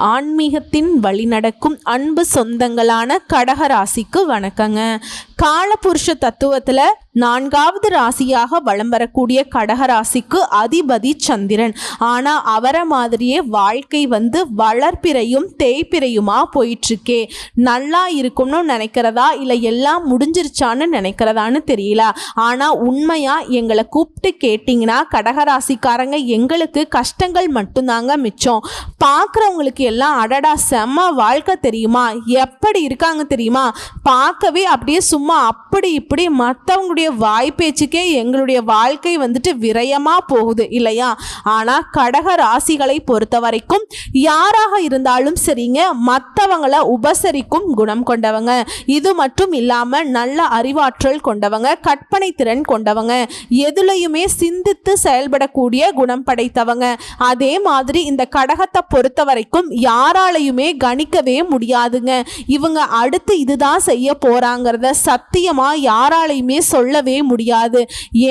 ஆன்மீகத்தின் வழி நடக்கும் அன்பு சொந்தங்களான கடகராசிக்கு வணக்கங்க. காலபுருஷ தத்துவத்தில் நான்காவது ராசியாக வலம் வரக்கூடிய கடகராசிக்கு அதிபதி சந்திரன். ஆனால் அவரை மாதிரியே வாழ்க்கை வந்து வளர்ப்பிறையும் தேய்ப்பிறையுமா போயிட்டுருக்கே நல்லா இருக்கும்னு நினைக்கிறதா? இல்லை எல்லாம் முடிஞ்சிருச்சான்னு நினைக்கிறதான்னு தெரியல. ஆனால் உண்மையாக எங்களை கூப்பிட்டு கேட்டிங்கன்னா கடகராசிக்காரங்க எங்களுக்கு கஷ்டங்கள் மட்டும்தாங்க மிச்சம். பார்க்குறவங்களுக்கு எல்லாம் அடடா செம்ம வாழ்க்கை தெரியுமா? எப்படி இருக்காங்க தெரியுமா? பார்க்கவே அப்படியே சும்மா அப்படி இப்படி மற்றவங்களுடைய வாய் பேச்சுக்கே எங்களுடைய வாழ்க்கை வந்துட்டு விரயமாக போகுது இல்லையா? ஆனால் கடக ராசிகளை பொறுத்த வரைக்கும் யாராக இருந்தாலும் சரிங்க மற்றவங்களை உபசரிக்கும் குணம் கொண்டவங்க. இது மட்டும் இல்லாமல் நல்ல அறிவாற்றல் கொண்டவங்க கற்பனை திறன் கொண்டவங்க. எதுலையுமே சிந்தித்து செயல்படக்கூடிய குணம் படைத்தவங்க. அதே மாதிரி இந்த கடகத்தை பொறுத்த வரைக்கும் யாராலையுமே கணிக்கவே முடியாதுங்க. இவங்க அடுத்து இதுதான் செய்ய போறாங்கிறத சத்தியமா யாராலையுமே சொல்லவே முடியாது.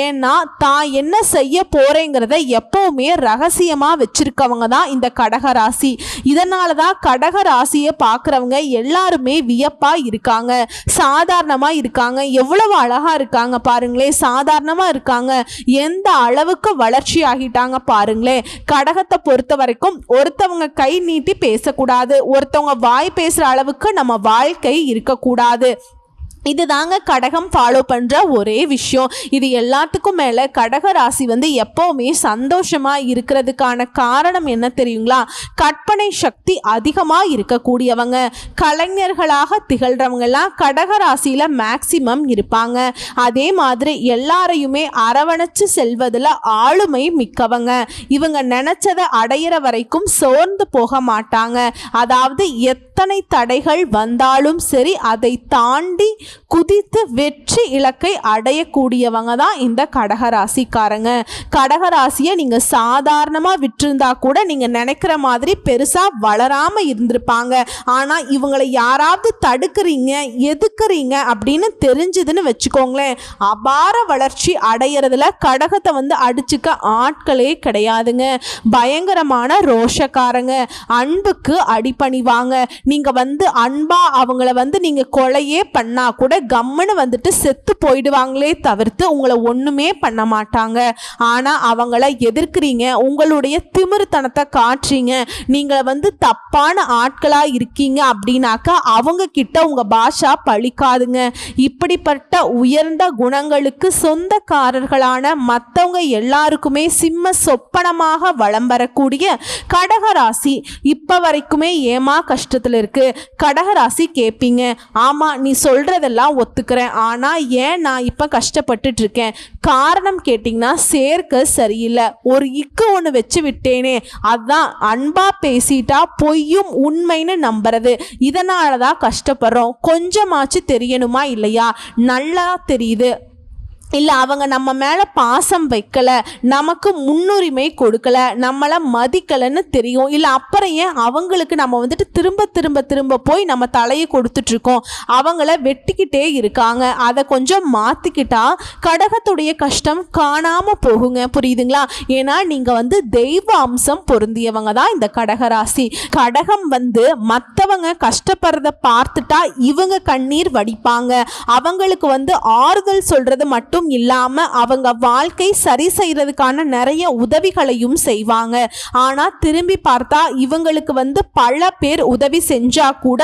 ஏன்னா தான் என்ன செய்ய போறேங்கிறத எப்பவுமே ரகசியமா வச்சிருக்கவங்க தான் இந்த கடக ராசி இதனால தான் கடக ராசியை பார்க்குறவங்க எல்லாருமே வியப்பா இருக்காங்க. சாதாரணமா இருக்காங்க. எவ்வளவு அழகா இருக்காங்க பாருங்களேன் சாதாரணமா இருக்காங்க. எந்த அளவுக்கு வளர்ச்சி ஆகிட்டாங்க பாருங்களேன் கடகத்தை பொறுத்த வரைக்கும் ஒருத்தவங்க கை நீட்டி பேசக்கூடாது. ஒருத்தவங்க வாய் பேசுற அளவுக்கு நம்ம வாழ்க்கை இருக்கக்கூடாது. இதுதாங்க கடகம் ஃபாலோ பண்ணுற ஒரே விஷயம். இது எல்லாத்துக்கும் மேலே கடக ராசி வந்து எப்போவுமே சந்தோஷமாக இருக்கிறதுக்கான காரணம் என்ன தெரியுங்களா? கற்பனை சக்தி அதிகமாக இருக்கக்கூடியவங்க. கலைஞர்களாக திகழ்கிறவங்கெல்லாம் கடக ராசியில் மேக்சிமம் இருப்பாங்க. அதே மாதிரி எல்லாரையுமே அரவணைச்சு செல்வதில் ஆளுமை மிக்கவங்க. இவங்க நினச்சதை அடையிற வரைக்கும் சோர்ந்து போக மாட்டாங்க. அதாவது எத்தனை தடைகள் வந்தாலும் சரி அதை தாண்டி குதித்து வெற்றி இலக்கை அடையக்கூடியவங்க தான் இந்த கடகராசிக்காரங்க. கடகராசியை நீங்கள் சாதாரணமாக விட்டிருந்தா கூட நீங்கள் நினைக்கிற மாதிரி பெருசாக வளராமல் இருந்திருப்பாங்க. ஆனால் இவங்களை யாராவது தடுக்கிறீங்க எதுக்குறீங்க அப்படின்னு தெரிஞ்சுதுன்னு வச்சுக்கோங்களேன். அபார வளர்ச்சி அடையிறதுல கடகத்தை வந்து அடிச்சுக்க ஆட்களே கிடையாதுங்க. பயங்கரமான ரோஷக்காரங்க. அன்புக்கு அடிபணிவாங்க. நீங்கள் வந்து அன்பா அவங்கள வந்து நீங்கள் கொலையே பண்ணா கூட கம்முன்னு வந்துட்டு செத்து போயிடுவாங்களே தவிர்த்து உங்களை ஒன்றுமே பண்ண மாட்டாங்க. ஆனால் அவங்கள எதிர்க்கிறீங்க உங்களுடைய திமிருத்தனத்தை காட்டுறீங்க நீங்கள் வந்து தப்பான ஆட்களாக இருக்கீங்க அப்படின்னாக்கா அவங்க கிட்ட உங்கள் பாஷா பழிக்காதுங்க. இப்படிப்பட்ட உயர்ந்த குணங்களுக்கு சொந்தக்காரர்களான மற்றவங்க எல்லாருக்குமே சிம்ம சொப்பனமாக வலம் வரக்கூடிய கடகராசி இப்போ வரைக்குமே ஏமா கஷ்டத்தில் இருக்கு. கடகராசி கேட்பீங்க ஆமாம் நீ சொல்கிறதெல்லாம் ஒத்துக்கிறேன். ஆனால் ஏன் நான் இப்போ கஷ்டப்பட்டுட்டு இருக்கேன் காரணம் கேட்டிங்கன்னா சேர்க்க சரியில்லை. ஒரு இக்கு ஒன்று வச்சு விட்டேனே. அதான் அன்பாக பேசிட்டா பொய்யும் உண்மைன்னு நம்புறது. இதனால தான் கஷ்டப்படுறோம். கொஞ்சமாச்சு தெரியணுமா இல்லையா? நல்லா தெரியுது. இல்லை அவங்க நம்ம மேலே பாசம் வைக்கலை நமக்கு முன்னுரிமை கொடுக்கல நம்மளை மதிக்கலைன்னு தெரியும். இல்லை அப்புறம் ஏன் அவங்களுக்கு நம்ம வந்துட்டு திரும்ப திரும்ப திரும்ப போய் நம்ம தலையை கொடுத்துட்ருக்கோம்? அவங்கள வெட்டிக்கிட்டே இருக்காங்க. அதை கொஞ்சம் மாற்றிக்கிட்டா கடகத்துடைய கஷ்டம் காணாமல் போகுங்க. புரியுதுங்களா? ஏன்னா நீங்கள் வந்து தெய்வ அம்சம் பொருந்தியவங்க தான் இந்த கடகராசி. கடகம் வந்து மற்றவங்க கஷ்டப்படுறத பார்த்துட்டா இவங்க கண்ணீர் வடிப்பாங்க. அவங்களுக்கு வந்து ஆறுதல் சொல்கிறது மட்டும் மட்டும் இல்லாம அவங்க வாழ்க்கை சரி செய்யறதுக்கான நிறைய உதவிகளையும் செய்வாங்க. ஆனா திரும்பி பார்த்தா இவங்களுக்கு வந்து பல பேர் உதவி செஞ்சா கூட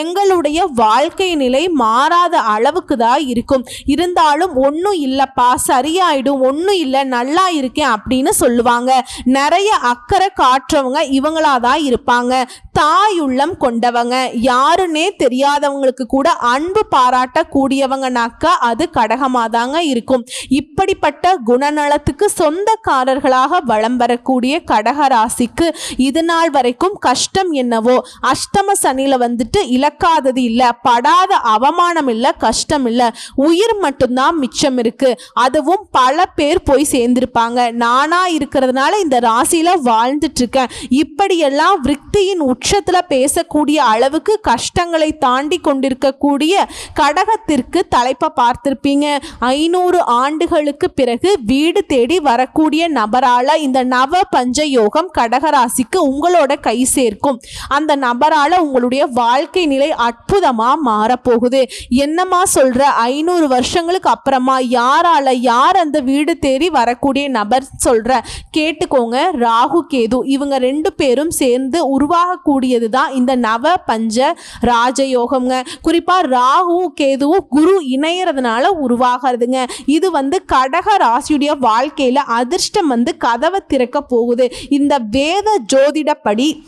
எங்களுடைய வாழ்க்கை நிலை மாறாத அளவுக்கு தான் இருக்கும். இருந்தாலும் ஒன்றும் இல்லைப்பா சரியாயிடும் ஒன்றும் இல்லை நல்லா இருக்கேன் அப்படின்னு சொல்லுவாங்க. நிறைய அக்கறை காட்டுறவங்க இவங்களா தான் இருப்பாங்க. தாயுள்ளம் கொண்டவங்க. யாருன்னே தெரியாதவங்களுக்கு கூட அன்பு பாராட்டக்கூடியவங்கனாக்கா அது கடகமாதாங்க இருக்கும் இருக்கும். இப்படிப்பட்ட குணநலத்துக்கு சொந்தக்காரர்களாக வளம் வரக்கூடிய கடக ராசிக்கு இது நாள் வரைக்கும் கஷ்டம் என்னவோ அஷ்டம சனியில் வந்துட்டு இழக்காதது இல்லை படாத அவமானம் இல்லை கஷ்டம் இல்லை. உயிர் மட்டும்தான் மிச்சம் இருக்கு. அதுவும் பல பேர் போய் சேர்ந்திருப்பாங்க. நானா இருக்கிறதுனால இந்த ராசியில வாழ்ந்துட்டு இருக்கேன் இப்படியெல்லாம் விருத்தியின் உச்சத்துல பேசக்கூடிய அளவுக்கு கஷ்டங்களை தாண்டி கொண்டிருக்கக்கூடிய கடகத்திற்கு தலைப்பை பார்த்திருப்பீங்க. ஐநூறு இருநூறு ஆண்டுகளுக்கு பிறகு வீடு தேடி வரக்கூடிய நபரால இந்த நவ பஞ்ச யோகம் கடகராசிக்கு உங்களோட கை சேர்க்கும். அந்த நபரால உங்களுடைய வாழ்க்கை நிலை அற்புதமா மாறப்போகுது. என்னம்மா சொல்ற? ஐநூறு வருஷங்களுக்கு அப்புறமா யாரால யார் அந்த வீடு தேடி வரக்கூடிய நபர் சொல்ற? கேட்டுக்கோங்க. ராகு கேது இவங்க ரெண்டு பேரும் சேர்ந்து உருவாகக்கூடியது தான் இந்த நவ பஞ்ச ராஜயோகம்ங்க. குறிப்பா ராகுவும் கேதுவும் குரு இணையறதுனால உருவாகிறதுங்க. இது வந்து கடக ராசியுடைய வாழ்க்கையில் அதிர்ஷ்டம் வந்து கதவை திறக்க போகுது. இந்த வேத ஜோதிடப்படி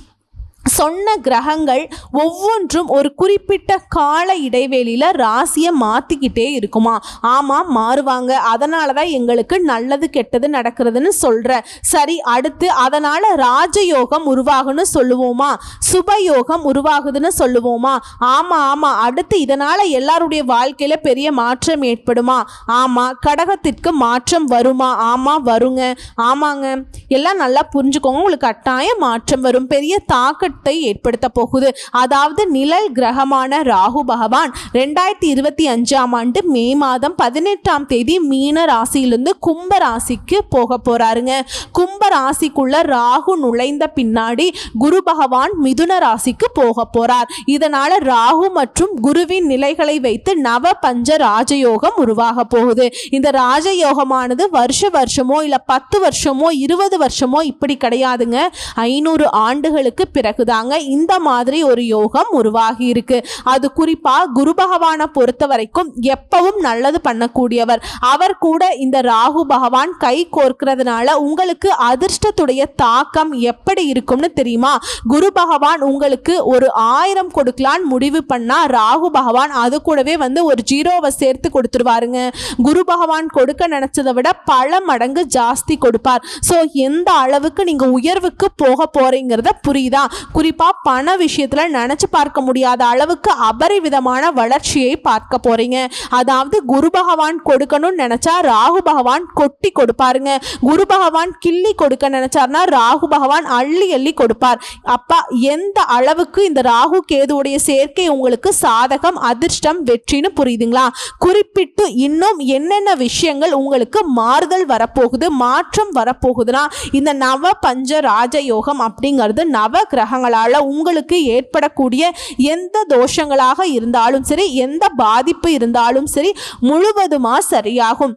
சொன்ன கிரகங்கள் ஒவ்வொன்றும் ஒரு குறிப்பிட்ட கால இடைவெளியில் ராசியை மாற்றிக்கிட்டே இருக்குமா? ஆமாம் மாறுவாங்க. அதனால தான் எங்களுக்கு நல்லது கெட்டது நடக்கிறதுன்னு சொல்கிற சரி அடுத்து அதனால் ராஜயோகம் உருவாகுன்னு சொல்லுவோமா? சுபயோகம் உருவாகுதுன்னு சொல்லுவோமா? ஆமாம் ஆமாம் அடுத்து இதனால் எல்லாருடைய வாழ்க்கையில் பெரிய மாற்றம் ஏற்படுமா? ஆமாம் கடகத்திற்கு மாற்றம் வருமா? ஆமாம் வருங்க. ஆமாங்க. எல்லாம் நல்லா புரிஞ்சுக்கோங்க. உங்களுக்கு கட்டாயம் மாற்றம் வரும். பெரிய தாக்கத்தை ஏற்படுத்த போகுது. அதாவது நிழல் கிரகமான ராகு பகவான் ரெண்டாயிரத்தி இருபத்தி அஞ்சாம் ஆண்டு மே மாதம் பதினெட்டாம் தேதி மீன ராசியிலிருந்து கும்ப ராசிக்கு போக போறாருங்க. கும்ப ராசிக்குள்ள ராகு நுழைந்த பின்னாடி குரு பகவான் மிதுன ராசிக்கு போக போறார். இதனால ராகு மற்றும் குருவின் நிலைகளை வைத்து நவ பஞ்ச ராஜயோகம் உருவாக போகுது. இந்த ராஜயோகமானது வருஷ வருஷமோ இல்ல பத்து வருஷமோ இருபது வருஷமோ இப்படி கிடையாதுங்க. ஐநூறு ஆண்டுகளுக்கு தாங்க இந்த மாதிரி ஒரு யோகம் உருவாகி இருக்கு. அது குறிப்பா குரு பகவானை பொறுத்த வரைக்கும் எப்பவும் நல்லது பண்ணக்கூடியவர். அவர் கூட இந்த ராகு பகவான் கை கோர்க்கிறதுனால உங்களுக்கு அதிர்ஷ்டத்துடைய தாக்கம் எப்படி இருக்கும்னு தெரியுமா? குரு பகவான் உங்களுக்கு ஒரு ஆயிரம் கொடுக்கலான்னு முடிவு பண்ணா ராகு பகவான் அது கூடவே வந்து ஒரு ஜீரோவை சேர்த்து கொடுத்துருவாருங்க. குரு பகவான் கொடுக்க நினைச்சதை விட பல மடங்கு ஜாஸ்தி கொடுப்பார். ஸோ எந்த அளவுக்கு நீங்க உயர்வுக்கு போக போறீங்கிறத புரியுதா? குறிப்பாக பண விஷயத்தில் நினச்சி பார்க்க முடியாத அளவுக்கு அபரிவிதமான வளர்ச்சியை பார்க்க போறீங்க. அதாவது குரு பகவான் கொடுக்கணும்னு நினச்சா ராகு பகவான் கொட்டி கொடுப்பாருங்க. குரு பகவான் கிள்ளி கொடுக்க நினச்சார்னா ராகு பகவான் அள்ளி அள்ளி கொடுப்பார். அப்பா எந்த அளவுக்கு இந்த ராகு கேதுவுடைய சேர்க்கை உங்களுக்கு சாதகம் அதிர்ஷ்டம் வெற்றின்னு புரியுதுங்களா? குறிப்பிட்டு இன்னும் என்னென்ன விஷயங்கள் உங்களுக்கு மாறுதல் வரப்போகுது மாற்றம் வரப்போகுதுன்னா இந்த நவ பஞ்ச ராஜயோகம் அப்படிங்கிறது நவ கிரகங்களால் உங்களுக்கு ஏற்படக்கூடிய எந்த தோஷங்களாக இருந்தாலும் சரி எந்த பாதிப்பு இருந்தாலும் சரி முழுவதுமா சரியாகும்.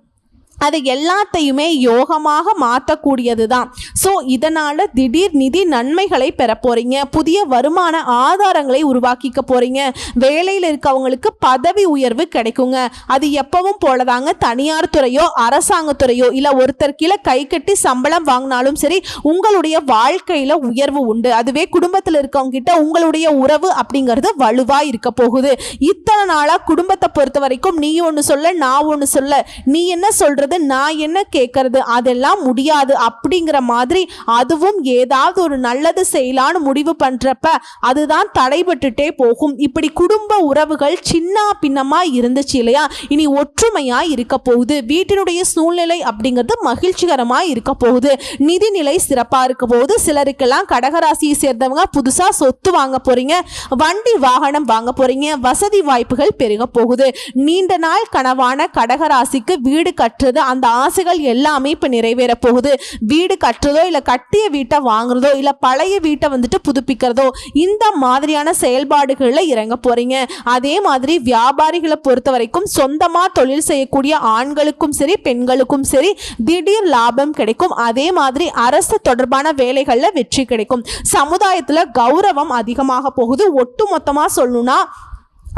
அது எல்லாத்தையுமே யோகமாக மாற்றக்கூடியது தான் ஸோ இதனால் திடீர் நிதி நன்மைகளை பெற போகிறீங்க புதிய வருமான ஆதாரங்களை உருவாக்கிக்க போகிறீங்க வேலையில் இருக்கவங்களுக்கு பதவி உயர்வு கிடைக்குங்க. அது எப்பவும் போலதாங்க. தனியார் துறையோ அரசாங்கத்துறையோ இல்லை ஒருத்தர் கீழே கை கட்டி சம்பளம் வாங்கினாலும் சரி உங்களுடைய வாழ்க்கையில் உயர்வு உண்டு. அதுவே குடும்பத்தில் இருக்கவங்க கிட்ட உங்களுடைய உறவு அப்படிங்கிறது வலுவாக இருக்க போகுது. இத்தனை நாளாக குடும்பத்தை பொறுத்த வரைக்கும் நீ ஒன்று சொல்ல நான் ஒன்று சொல்ல. நீ என்ன சொல்கிறது சொல்றது நான் என்ன கேட்கறது? அதெல்லாம் முடியாது அப்படிங்கிற மாதிரி அதுவும் ஏதாவது ஒரு நல்லது செய்யலான்னு முடிவு பண்றப்ப அதுதான் தடைபட்டுட்டே போகும். இப்படி குடும்ப உறவுகள் சின்ன பின்னமா இருந்துச்சு இல்லையா? இனி ஒற்றுமையா இருக்க போகுது. வீட்டினுடைய சூழ்நிலை அப்படிங்கிறது மகிழ்ச்சிகரமா இருக்க போகுது. நிதிநிலை சிறப்பா இருக்க போகுது. சிலருக்கெல்லாம் கடகராசியை சேர்ந்தவங்க புதுசா சொத்து வாங்க போறீங்க. வண்டி வாகனம் வாங்க போறீங்க. வசதி வாய்ப்புகள் பெருக போகுது. நீண்ட நாள் கனவான கடகராசிக்கு வீடு கற்று கட்டுறது அந்த ஆசைகள் எல்லாமே இப்போ நிறைவேற போகுது. வீடு கட்டுறதோ இல்லை கட்டிய வீட்டை வாங்குறதோ இல்லை பழைய வீட்டை வந்துட்டு புதுப்பிக்கிறதோ இந்த மாதிரியான செயல்பாடுகளில் இறங்க போறீங்க. அதே மாதிரி வியாபாரிகளை பொறுத்த வரைக்கும் சொந்தமாக தொழில் செய்யக்கூடிய ஆண்களுக்கும் சரி பெண்களுக்கும் சரி திடீர் லாபம் கிடைக்கும். அதே மாதிரி அரசு தொடர்பான வேலைகளில் வெற்றி கிடைக்கும். சமுதாயத்தில் கௌரவம் அதிகமாக போகுது. ஒட்டு மொத்தமாக சொல்லணும்னா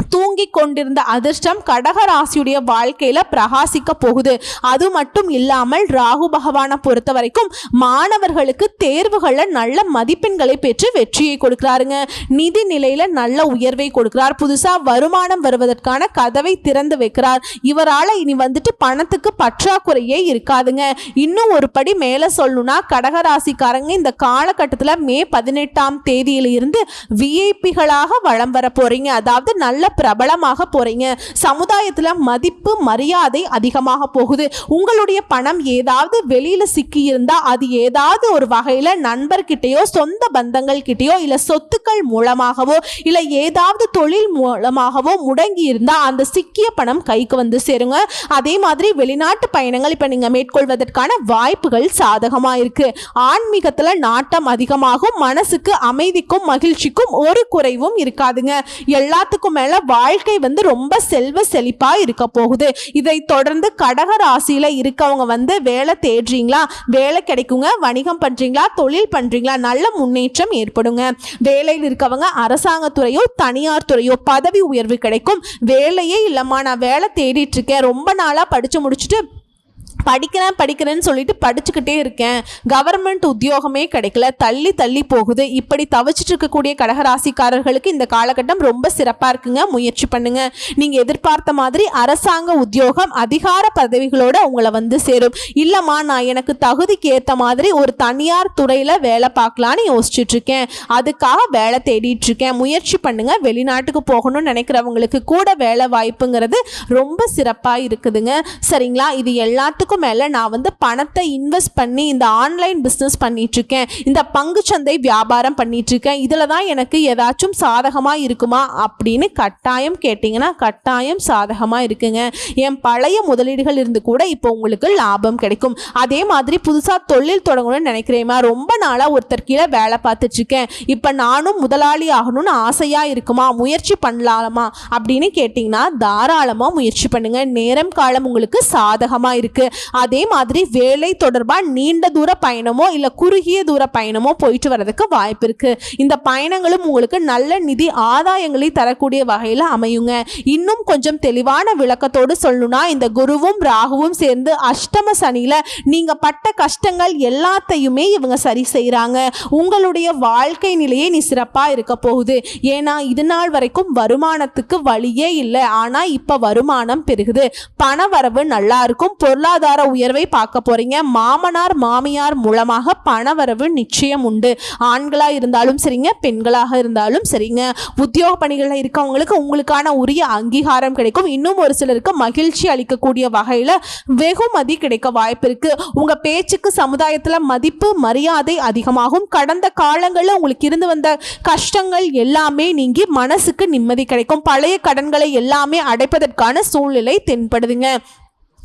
தூங்கிக் கொண்டிருந்த அதிர்ஷ்டம் கடக ராசியுடைய வாழ்க்கையில பிரகாசிக்க போகுது. அது மட்டும் இல்லாமல் ராகு பகவானை பொறுத்த வரைக்கும் மாணவர்களுக்கு தேர்வுகளில் நல்ல மதிப்பெண்களை பெற்று வெற்றியை கொடுக்கிறாருங்க. நிதி நிலையில நல்ல உயர்வை கொடுக்கிறார். புதுசா வருமானம் வருவதற்கான கதவை திறந்து வைக்கிறார். இவரால் இனி வந்துட்டு பணத்துக்கு பற்றாக்குறையே இருக்காதுங்க. இன்னும் ஒரு படி மேலே சொல்லணும்னா கடகராசிக்காரங்க இந்த காலகட்டத்தில் மே பதினெட்டாம் தேதியிலிருந்து விஐபிகளாக வலம் வர போறீங்க. அதாவது நல்ல நல்ல பிரபலமாக போறீங்க. சமுதாயத்துல மதிப்பு மரியாதை அதிகமாக போகுது. உங்களுடைய பணம் ஏதாவது வெளியில சிக்கி அது ஏதாவது ஒரு வகையில் நண்பர்கிட்டயோ சொந்த பந்தங்கள் கிட்டேயோ இல்லை சொத்துக்கள் மூலமாகவோ இல்லை ஏதாவது தொழில் மூலமாகவோ முடங்கி இருந்தால் அந்த சிக்கிய பணம் கைக்கு வந்து சேருங்க. அதே மாதிரி வெளிநாட்டு பயணங்கள் இப்ப நீங்க மேற்கொள்வதற்கான வாய்ப்புகள் சாதகமா இருக்கு. ஆன்மீகத்துல நாட்டம் அதிகமாகும் மனசுக்கு அமைதிக்கும் மகிழ்ச்சிக்கும் ஒரு குறைவும் இருக்காதுங்க. எல்லாத்துக்கும் மேல வாழ்க்கை வந்து ரொம்ப செல்வ செழிப்பா இருக்க போகுது. இதை தொடர்ந்து கடக ராசியில இருக்கவங்க வந்து வேலை தேடுறீங்களா? வேலை கிடைக்குங்க வணிகம் பண்றீங்களா? தொழில் பண்றீங்களா? நல்ல முன்னேற்றம் ஏற்படுங்க. வேலையில் இருக்கவங்க அரசாங்கத்துறையோ தனியார் துறையோ பதவி உயர்வு கிடைக்கும். வேலையே இல்லைம்மா நான் வேலை தேடிட்டு இருக்கேன். ரொம்ப நாளாக படித்து முடிச்சுட்டு படிக்கிறேன் படிக்கிறேன்னு சொல்லிட்டு படிச்சுக்கிட்டே இருக்கேன். கவர்மெண்ட் உத்தியோகமே கிடைக்கல. தள்ளி தள்ளி போகுது. இப்படி தவிச்சிட்டு இருக்கக்கூடிய கடகராசிக்காரர்களுக்கு இந்த காலகட்டம் ரொம்ப சிறப்பாக இருக்குங்க. முயற்சி பண்ணுங்க. நீங்கள் எதிர்பார்த்த மாதிரி அரசாங்க உத்தியோகம் அதிகார பதவிகளோட உங்களை வந்து சேரும். இல்லைம்மா நான் எனக்கு தகுதிக்கு ஏற்ற மாதிரி ஒரு தனியார் துறையில் வேலை பார்க்கலான்னு யோசிச்சுட்டு இருக்கேன். அதுக்காக வேலை தேடிட்டு இருக்கேன். முயற்சி பண்ணுங்க. வெளிநாட்டுக்கு போகணும்னு நினைக்கிறவங்களுக்கு கூட வேலை வாய்ப்புங்கிறது ரொம்ப சிறப்பாக இருக்குதுங்க. சரிங்களா? இது எல்லாத்துக்கும் மேலே நான் வந்து பணத்தை இன்வெஸ்ட் பண்ணி இந்த ஆன்லைன் பிஸ்னஸ் பண்ணிகிட்ருக்கேன் இந்த பங்குச்சந்தை வியாபாரம் பண்ணிகிட்ருக்கேன் இதில் தான் எனக்கு ஏதாச்சும் சாதகமாக இருக்குமா அப்படின்னு கட்டாயம் கேட்டிங்கன்னா கட்டாயம் சாதகமாக இருக்குங்க. என் பழைய முதலீடுகள் இருந்து கூட இப்போ உங்களுக்கு லாபம் கிடைக்கும். அதே மாதிரி புதுசாக தொழில் தொடங்கணும்னு நினைக்கிறேமா ரொம்ப நாளாக ஒருத்தர் கீழே வேலை பார்த்துட்ருக்கேன் இப்போ நானும் முதலாளி ஆகணும்னு ஆசையாக இருக்குமா? முயற்சி பண்ணலாமா? அப்படின்னு கேட்டிங்கன்னா தாராளமாக முயற்சி பண்ணுங்கள் நேரம் காலம் உங்களுக்கு சாதகமாக இருக்குது அதே மாதிரி வேலை தொடர்பாக நீண்ட தூர பயணமோ இல்லை குறுகிய தூர பயணமோ போயிட்டு வர்றதுக்கு வாய்ப்பு இருக்குது இந்த பயணங்களும் உங்களுக்கு நல்ல நிதி ஆதாயங்களை தரக்கூடிய வகையில் அமையுங்க. இன்னும் கொஞ்சம் தெளிவான விளக்கத்தோடு சொல்லணும்னா இந்த குருவும் ராகுவும் சேர்ந்து அஷ்டம சனியில் நீங்கள் பட்ட கஷ்டங்கள் எல்லாத்தையுமே இவங்க சரி செய்கிறாங்க உங்களுடைய வாழ்க்கை நிலையே நீ சிறப்பாக இருக்க போகுது. ஏன்னா இது நாள் வரைக்கும் வருமானத்துக்கு வழியே இல்லை. ஆனால் இப்போ வருமானம் பெருகுது. பண வரவு நல்லா இருக்கும். பொருளாதார உயர்வை பார்க்க போறீங்க. மாமனார் மாமியார் மூலமாக பணவரவு நிச்சயம் உண்டு. ஆண்களா இருந்தாலும் சரிங்க பெண்களாக இருந்தாலும் சரிங்க. உத்தியோக பணிகளில் இருக்கவங்களுக்கு உங்களுக்கான உரிய அங்கீகாரம் கிடைக்கும். இன்னும் ஒரு சிலருக்கு மகிழ்ச்சி அளிக்கக்கூடிய வகையில் வெகுமதி கிடைக்க வாய்ப்பு இருக்கு. உங்க பேச்சுக்கு சமுதாயத்தில் மதிப்பு மரியாதை அதிகமாகும். கடந்த காலங்களில் உங்களுக்கு இருந்து வந்த கஷ்டங்கள் எல்லாமே நீங்கி மனசுக்கு நிம்மதி கிடைக்கும். பழைய கடன்களை எல்லாமே அடைப்பதற்கான சூழ்நிலை தென்படுதுங்க.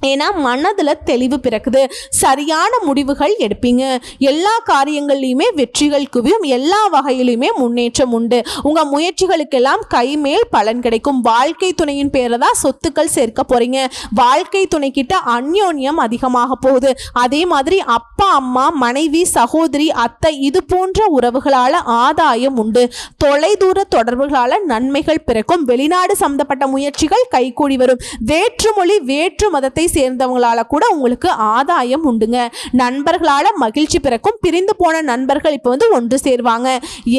ஏன்னா மனதில் தெளிவு பிறக்குது. சரியான முடிவுகள் எடுப்பீங்க. எல்லா காரியங்கள்லையுமே வெற்றிகள் குவியும். எல்லா வகையிலுமே முன்னேற்றம் உண்டு. உங்கள் முயற்சிகளுக்கெல்லாம் கைமேல் பலன் கிடைக்கும். வாழ்க்கை துணையின் பேரில் தான் சொத்துக்கள் சேர்க்க போகிறீங்க வாழ்க்கை துணைக்கிட்ட அந்யோன்யம் அதிகமாக போகுது. அதே மாதிரி அப்பா அம்மா மனைவி சகோதரி அத்தை இது போன்ற உறவுகளால் ஆதாயம் உண்டு. தொலைதூர தொடர்புகளால் நன்மைகள் பிறக்கும். வெளிநாடு சம்பந்தப்பட்ட முயற்சிகள் கைகூடி வரும். வேற்றுமொழி வேற்று மதத்தை சேர்ந்தவங்களால கூட உங்களுக்கு ஆதாயம் உண்டுங்க. நண்பர்களால மகிழ்ச்சி பிறக்கும். பிரிந்து போன நண்பர்கள் இப்போ வந்து ஒன்று சேர்வாங்க.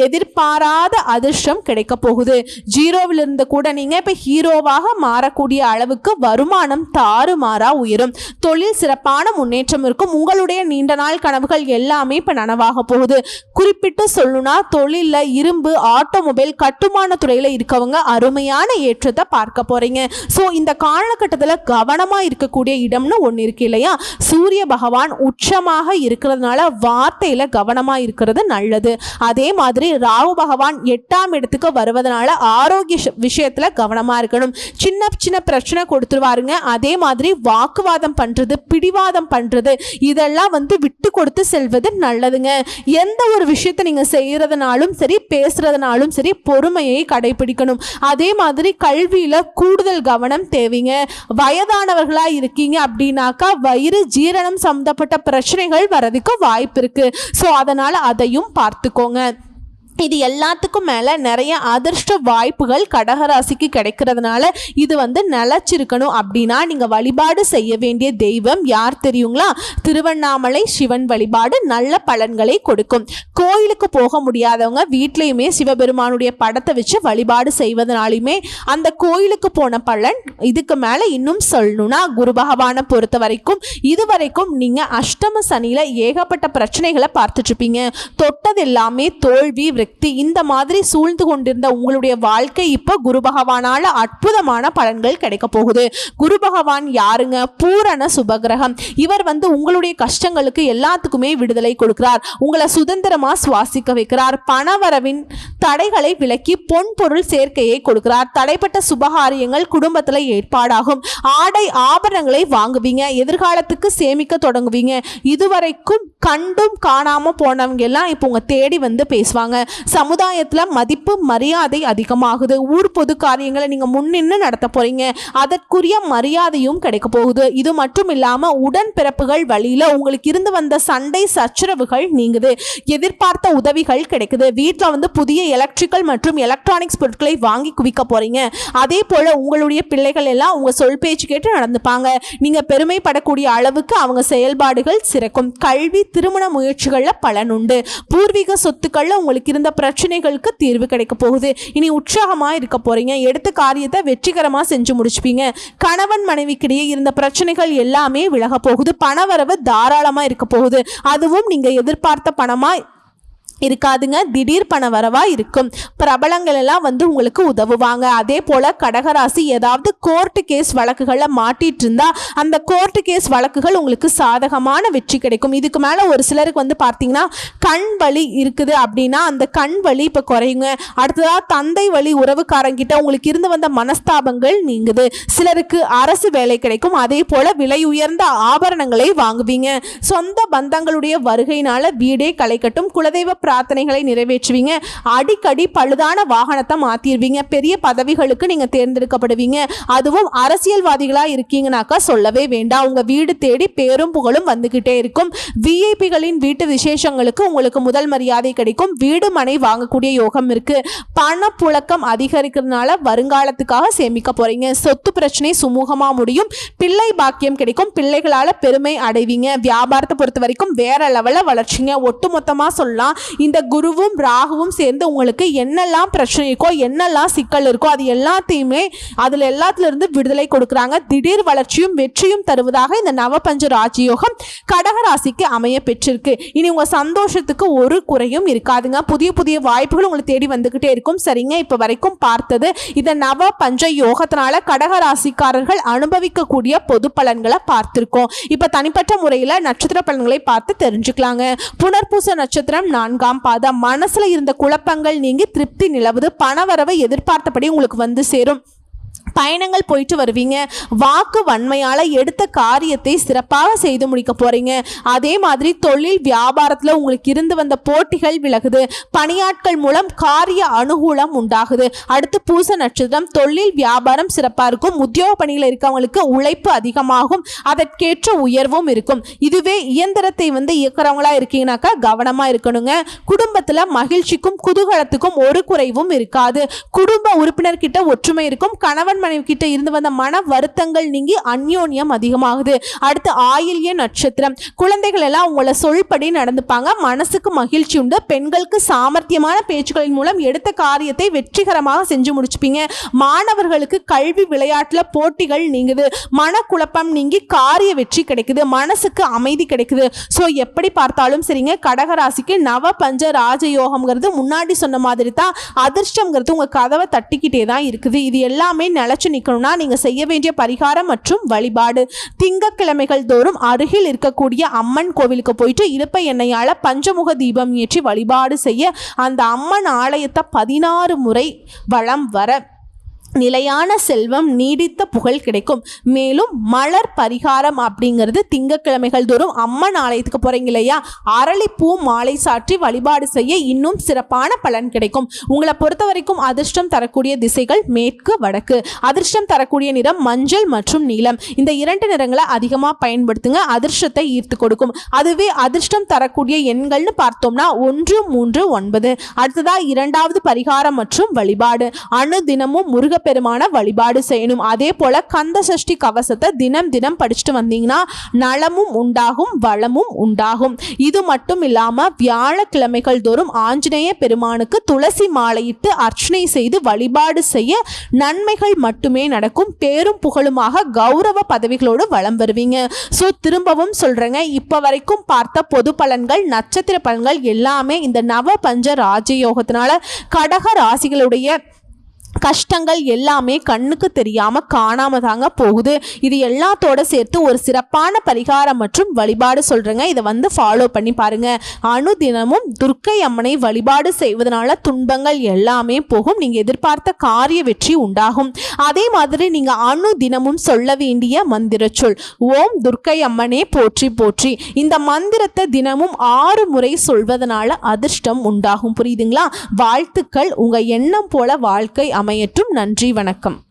எதிர்பாராத அதிர்ஷ்டம் கிடைக்க போகுது. ஜீரோவிலிருந்து கூட நீங்க இப்போ ஹீரோவாக மாறக்கூடிய அளவுக்கு வருமானம் தாறுமாறா உயரும். தொழில் சிறப்பான முன்னேற்றம் இருக்கும். உங்களுடைய நீண்ட நாள் கனவுகள் எல்லாமே இப்போ நனவாக போகுது. குறிப்பிட்டு சொல்லணும்னா தொழிலில் இரும்பு ஆட்டோமொபைல் கட்டுமான துறையில் இருக்கவங்க அருமையான ஏற்றத்தை பார்க்க போறீங்க. ஸோ இந்த காலகட்டத்தில் கவனமாக இருக்கக்கூடிய இடம்னு ஒன்று இருக்கு இல்லையா? சூரிய பகவான் உச்சமாக இருக்கிறதுனால வார்த்தையில் கவனமாக இருக்கிறது நல்லது. அதே மாதிரி ராகு பகவான் எட்டாம் இடத்துக்கு வருவதனால ஆரோக்கிய விஷயத்தில் கவனமாக இருக்கணும். சின்ன சின்ன பிரச்சனை கொடுத்துருவாருங்க. அதே மாதிரி வாக்குவாதம் பண்ணுறது பிடிவாதம் பண்ணுறது இதெல்லாம் வந்து விட்டு கொடுத்து செல்வது நல்லதுங்க. எந்த ஒரு விஷயத்தை நீங்கள் செய்கிறதுனாலும் சரி பேசுகிறதுனாலும் சரி பொறுமையை கடைபிடிக்கணும். அதே மாதிரி கல்வியில் கூடுதல் கவனம் தேவைங்க. வயதானவர்களாக இருக்க இருக்கீங்க அப்படின்னாக்கா வயிறு ஜீரணம் சம்மந்தப்பட்ட பிரச்சனைகள் வரதுக்கு வாய்ப்பு இருக்கு. ஸோ அதனால அதையும் பார்த்துக்கோங்க. இது எல்லாத்துக்கும் மேலே நிறைய அதிர்ஷ்ட வாய்ப்புகள் கடகராசிக்கு கிடைக்கிறதுனால இது வந்து நிலச்சிருக்கணும் அப்படின்னா நீங்கள் வழிபாடு செய்ய வேண்டிய தெய்வம் யார் தெரியுங்களா? திருவண்ணாமலை சிவன் வழிபாடு நல்ல பலன்களை கொடுக்கும். கோயிலுக்கு போக முடியாதவங்க வீட்லேயுமே சிவபெருமானுடைய படத்தை வச்சு வழிபாடு செய்வதனாலுமே அந்த கோயிலுக்கு போன பலன் இதுக்கு மேலே இன்னும் சொல்லணும்னா குரு பகவானை பொறுத்த வரைக்கும் இது வரைக்கும் நீங்கள் அஷ்டம சனியில் ஏகப்பட்ட பிரச்சனைகளை பார்த்துட்ருப்பீங்க தொட்டது எல்லாமே தோல்வி விரக்தி இந்த மாதிரி சூழ்ந்து கொண்டிருந்த உங்களுடைய வாழ்க்கை இப்போ குரு பகவானால அற்புதமான பலன்கள் கிடைக்க போகுது. குரு பகவான் யாருங்க? பூரண சுபகிரகம். இவர் வந்து உங்களுடைய கஷ்டங்களுக்கு எல்லாத்துக்குமே விடுதலை கொடுக்கிறார். உங்களை சுதந்திரமா சுவாசிக்க வைக்கிறார். பணவரவின் தடைகளை விலக்கி பொன் பொருள் சேர்க்கையை கொடுக்கிறார். தடைப்பட்ட சுபகாரியங்கள் குடும்பத்துல ஏற்பாடாகும். ஆடை ஆபரணங்களை வாங்குவீங்க. எதிர்காலத்துக்கு சேமிக்க தொடங்குவீங்க. இதுவரைக்கும் கண்டும் காணாம போனவங்க எல்லாம் இப்போ உங்க தேடி வந்து பேசுவாங்க. சமுதாயத்தில் மதிப்பு மரியாதை அதிகமாகுது. ஊர் பொது காரியங்களை நீங்கள் முன்னின்று நடத்த போகிறீங்க அதற்குரிய மரியாதையும் கிடைக்க போகுது. இது மட்டும் இல்லாமல் உடன் பிறப்புகள் வழியில் உங்களுக்கு இருந்து வந்த சண்டை சச்சரவுகள் நீங்குது. எதிர்பார்த்த உதவிகள் கிடைக்குது. வீட்டில் வந்து புதிய எலக்ட்ரிக்கல் மற்றும் எலக்ட்ரானிக்ஸ் பொருட்களை வாங்கி குவிக்க போகிறீங்க அதே போல் உங்களுடைய பிள்ளைகள் எல்லாம் உங்கள் சொல் பேச்சு கேட்டு நடந்துப்பாங்க. நீங்கள் பெருமைப்படக்கூடிய அளவுக்கு அவங்க செயல்பாடுகள் சிறக்கும். கல்வி திருமண முயற்சிகளில் பலன் உண்டு. பூர்வீக சொத்துக்களில் உங்களுக்கு இருந்த பிரச்சனைகளுக்கு தீர்வு கிடைக்க போகுது. இனி உற்சாகமாக இருக்க போறீங்க. எடுத்த காரியத்தை வெற்றிகரமாக செஞ்சு முடிச்சுப்பீங்க. கணவன் மனைவிக்கிடையே இருந்த பிரச்சனைகள் எல்லாமே விலக போகுது. பணவரவு தாராளமாக இருக்க போகுது. அதுவும் நீங்கள் எதிர்பார்த்த பணமாக இருக்காதுங்க. திடீர் பண வரவா இருக்கும். பிரபலங்கள் எல்லாம் வந்து உங்களுக்கு உதவுவாங்க. அதே போல கடகராசி ஏதாவது கோர்ட்டு கேஸ் வழக்குகளில் மாட்டிட்டு இருந்தா அந்த கோர்ட்டு கேஸ் வழக்குகள் உங்களுக்கு சாதகமான வெற்றி கிடைக்கும். இதுக்கு மேலே ஒரு சிலருக்கு வந்து பார்த்தீங்கன்னா கண் வலி இருக்குது அப்படின்னா அந்த கண் வலி இப்போ குறையுங்க. அடுத்ததா தந்தை வழி உறவுக்காரங்கிட்ட உங்களுக்கு இருந்து வந்த மனஸ்தாபங்கள் நீங்குது. சிலருக்கு அரசு வேலை கிடைக்கும். அதே போல விலை உயர்ந்த ஆபரணங்களை வாங்குவீங்க. சொந்த பந்தங்களுடைய வருகையினால வீடே களைக்கட்டும் குலதெய்வ பிரார்த்தனைகளை நிறைவேற்றுவீங்க. அடிக்கடி பழுதான வாகனத்தை மாத்திடுவீங்க பெரிய பதவிகளுக்கு நீங்க தேர்ந்தெடுக்கப்படுவீங்க. அதுவும் அரசியல்வாதிகளா இருக்கீங்கனாக்கா சொல்லவே வேண்டாம். உங்க வீடு தேடி பேரும் புகழும் வந்துகிட்டே இருக்கும். விஐபிகளின் வீட்டு விசேஷங்களுக்கு உங்களுக்கு முதல் மரியாதை கிடைக்கும். வீடு மனை வாங்கக்கூடிய யோகம் இருக்கு. பணப்புழக்கம் அதிகரிக்கிறதுனால வருங்காலத்துக்காக சேமிக்க போறீங்க. சொத்து பிரச்சனை சுமூகமா முடியும். பிள்ளை பாக்கியம் கிடைக்கும். பிள்ளைகளால பெருமை அடைவீங்க. வியாபாரத்தை பொறுத்த வரைக்கும் வேற லெவலில் வளர்ச்சிங்க. ஒட்டுமொத்தமா சொல்லலாம். இந்த குருவும் ராகுவும் சேர்ந்து உங்களுக்கு என்னெல்லாம் பிரச்சனை இருக்கோ என்னெல்லாம் சிக்கல் இருக்கோ அது எல்லாத்தையுமே அதில் எல்லாத்துலேருந்து விடுதலை கொடுக்குறாங்க. திடீர் வளர்ச்சியும் வெற்றியும் தருவதாக இந்த நவபஞ்ச ராஜயோகம் கடக ராசிக்கு அமைய பெற்றிருக்கு. இனி உங்கள் சந்தோஷத்துக்கு ஒரு குறையும் இருக்காதுங்க. புதிய புதிய வாய்ப்புகள் உங்களை தேடி வந்துக்கிட்டே இருக்கும். சரிங்க இப்போ வரைக்கும் பார்த்தது இந்த நவ பஞ்ச யோகத்தினால கடக ராசிக்காரர்கள் அனுபவிக்கக்கூடிய பொது பலன்களை பார்த்துருக்கோம். இப்போ தனிப்பட்ட முறையில் நட்சத்திர பலன்களை பார்த்து தெரிஞ்சுக்கலாங்க. புனர்பூச நட்சத்திரம் நான்காம் பாதம் மனசில் இருந்த குழப்பங்கள் நீங்கி திருப்தி நிலவுது பணவரவை எதிர்பார்த்தபடி உங்களுக்கு வந்து சேரும். பயணங்கள் போயிட்டு வருவீங்க. வாக்கு வன்மையால் எடுத்த காரியத்தை சிறப்பாக செய்து முடிக்க போறீங்க. அதே மாதிரி தொழில் வியாபாரத்தில் உங்களுக்கு இருந்து வந்த போட்டிகள் விலகுது. பணியாட்கள் மூலம் காரிய அனுகூலம் உண்டாகுது. அடுத்து பூச நட்சத்திரம் தொழில் வியாபாரம் சிறப்பாக இருக்கும். உத்தியோக பணியில் இருக்கவங்களுக்கு உழைப்பு அதிகமாகும். அதற்கேற்ற உயர்வும் இருக்கும். இதுவே இயந்திரத்தை வந்து இயக்குறவங்களா இருக்கீங்கனாக்கா கவனமாக இருக்கணுங்க. குடும்பத்தில் மகிழ்ச்சிக்கும் குதூகலத்துக்கும் ஒரு குறைவும் இருக்காது. குடும்ப உறுப்பினர்கிட்ட ஒற்றுமை இருக்கும். கணவன் மனைவி கிட்ட இருந்து வந்த மன வருத்தங்கள் நீங்கி அந்யோன்யம் அதிகமாகுது. அடுத்து ஆயில்ய நட்சத்திரம். குழந்தைகள் எல்லாம் உங்களை சொல்படி நடந்துப்பாங்க. மனசுக்கு மகிழ்ச்சி உண்டு. பெண்களுக்கு சாமர்த்தியமான பேச்சுக்களின் மூலம் எடுத்த காரியத்தை வெற்றிகரமாக செஞ்சு முடிச்சுப்பீங்க. மாணவர்களுக்கு கல்வி விளையாட்டுல போட்டிகள் நீங்குது. மனக்குழப்பம் நீங்கி காரிய வெற்றி கிடைக்குது. மனசுக்கு அமைதி கிடைக்குது. ஸோ எப்படி பார்த்தாலும் சரிங்க. கடகராசிக்கு நவ பஞ்ச ராஜயோகம்ங்கிறது முன்னாடி சொன்ன மாதிரி தான் அதிர்ஷ்டம்ங்கிறது உங்க கதவை தட்டிக்கிட்டே தான் இருக்குது. இது எல்லாமே நிலச்சி நிற்கணும்னா நீங்கள் செய்ய வேண்டிய பரிகாரம் மற்றும் வழிபாடு. திங்கக்கிழமைகள் தோறும் அருகில் இருக்கக்கூடிய அம்மன் கோவிலுக்கு போயிட்டு இழுப்பை எண்ணெயால் பஞ்சமுக தீபம் ஏற்றி வழிபாடு செய்ய அந்த அம்மன் ஆலயத்தை பதினாறு முறை வளம் வர நிலையான செல்வம் நீடித்த புகழ் கிடைக்கும். மேலும் மலர் பரிகாரம் அப்படிங்கிறது திங்கக்கிழமைகள் தோறும் அம்மன் ஆலயத்துக்கு போகிறீங்க இல்லையா? அரளிப்பூ மாலை சாற்றி வழிபாடு செய்ய இன்னும் சிறப்பான பலன் கிடைக்கும். உங்களை பொறுத்த வரைக்கும் அதிர்ஷ்டம் தரக்கூடிய திசைகள் மேற்கு வடக்கு. அதிர்ஷ்டம் தரக்கூடிய நிறம் மஞ்சள் மற்றும் நீலம். இந்த இரண்டு நிறங்களை அதிகமாக பயன்படுத்துங்க. அதிர்ஷ்டத்தை ஈர்த்து கொடுக்கும். அதுவே அதிர்ஷ்டம் தரக்கூடிய எண்கள்னு பார்த்தோம்னா ஒன்று மூன்று ஒன்பது. அடுத்ததாக இரண்டாவது பரிகாரம் மற்றும் வழிபாடு. அணு தினமும் முருக பெருமான வழிபாடு செய்யணும். அதே போல கந்த சஷ்டி கவசத்தை தினம் தினம் படிச்சுட்டு வந்தீங்கன்னா நலமும் உண்டாகும் வளமும் உண்டாகும். இது மட்டும் இல்லாம வியாழக்கிழமைகள் தோறும் ஆஞ்சநேய பெருமானுக்கு துளசி மாலையிட்டு அர்ச்சனை செய்து வழிபாடு செய்ய நன்மைகள் மட்டுமே நடக்கும். பேரும் புகழுமாக கௌரவ பதவிகளோடு வலம் வருவீங்க. ஸோ திரும்பவும் சொல்றேங்க. இப்போ வரைக்கும் பார்த்த பொது பலன்கள் நட்சத்திர பலன்கள் எல்லாமே இந்த நவ பஞ்ச ராஜயோகத்தினால கடக ராசிகளுடைய கஷ்டங்கள் எல்லாமே கண்ணுக்கு தெரியாம காணாம தாங்க போகுது. இது எல்லாத்தோட சேர்த்து ஒரு சிறப்பான பரிகாரம் மற்றும் வழிபாடு சொல்றேங்க. இதை வந்து ஃபாலோ பண்ணி பாருங்க. அனுதினமும் துர்க்கை அம்மனை வழிபாடு செய்வதனால துன்பங்கள் எல்லாமே போகும். நீங்க எதிர்பார்த்த காரிய வெற்றி உண்டாகும். அதே மாதிரி நீங்க அனுதினமும் சொல்ல வேண்டிய மந்திர சொல் ஓம் துர்க்கை அம்மனே போற்றி போற்றி. இந்த மந்திரத்தை தினமும் ஆறு முறை சொல்வதனால அதிர்ஷ்டம் உண்டாகும். புரியுதுங்களா? வாழ்த்துக்கள். உங்க எண்ணம் போல வாழ்க்கை அமையட்டும் நன்றி வணக்கம்.